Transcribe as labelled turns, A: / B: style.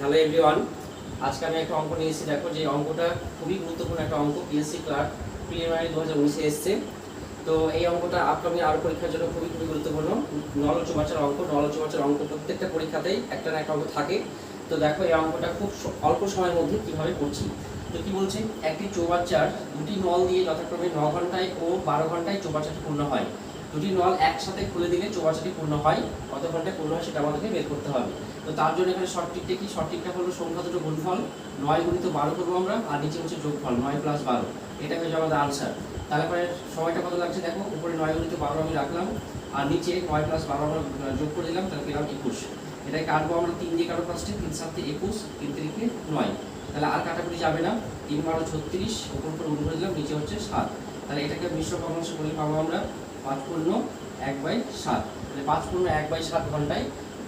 A: Hello everyone, আজকে আমি একটা অঙ্ক নিয়েছি দেখো যে অঙ্কটা খুবই গুরুত্বপূর্ণ একটা অঙ্ক পিএসসি ক্লার্ক প্রিলিমিনারি দু হাজার উনিশে এসছে। তো এই অঙ্কটা আপকামিং আরও পরীক্ষার জন্য খুবই খুবই গুরুত্বপূর্ণ। নল চুবাচার অঙ্ক নল চুবাচার অঙ্ক প্রত্যেকটা পরীক্ষাতেই একটা না একটা অঙ্ক থাকে। তো দেখো এই অঙ্কটা খুব অল্প সময়ের মধ্যে কীভাবে করছি। তো কি বলছে? একটি চৌবাচ্চার দুটি নল দিয়ে যথাক্রমে ন ঘন্টায় ও বারো ঘন্টায় চৌবাচ্চাটি পূর্ণ হয়। দুটি নল একসাথে খুলে দিলে চৌবাচ্চাটি পূর্ণ হয়, কত ঘন্টায় পূর্ণ হয় সেটা আমাদেরকে বের করতে হবে। তো তার জন্য এখানে টিকটা কি? টিকটা হলো সংখ্যা দুটো গুণফল, নয় গুণিত বারো করব আমরা, আর নিচে হচ্ছে যোগফল, নয় প্লাস বারো। এটা হয়ে যাবে আমাদের আনসার তাহলে পরে সময়টা কত লাগছে দেখো? উপরে নয় গুণিত বারো আমি রাখলাম, আর নিচে নয় প্লাস বারো আমরা যোগ করে দিলাম, তাহলে পেলাম একুশ। এটাকে কাটবো আমরা তিন দিয়ে কাটো ফার্স্টে তিন সাতে একুশ, তিন তারিখে নয়। তাহলে আর কাটাকুটি যাবে না। তিন বারো ছত্রিশ, উপর উপর করে দিলাম, নিচে হচ্ছে সাত। তাহলে এটাকে মিশ্র ভগ্নাংশ বলে পাবো আমরা পাঁচ পূর্ণ এক বাই সাত। তাহলে পাঁচ পূর্ণ এক বাই সাত ঘন্টায়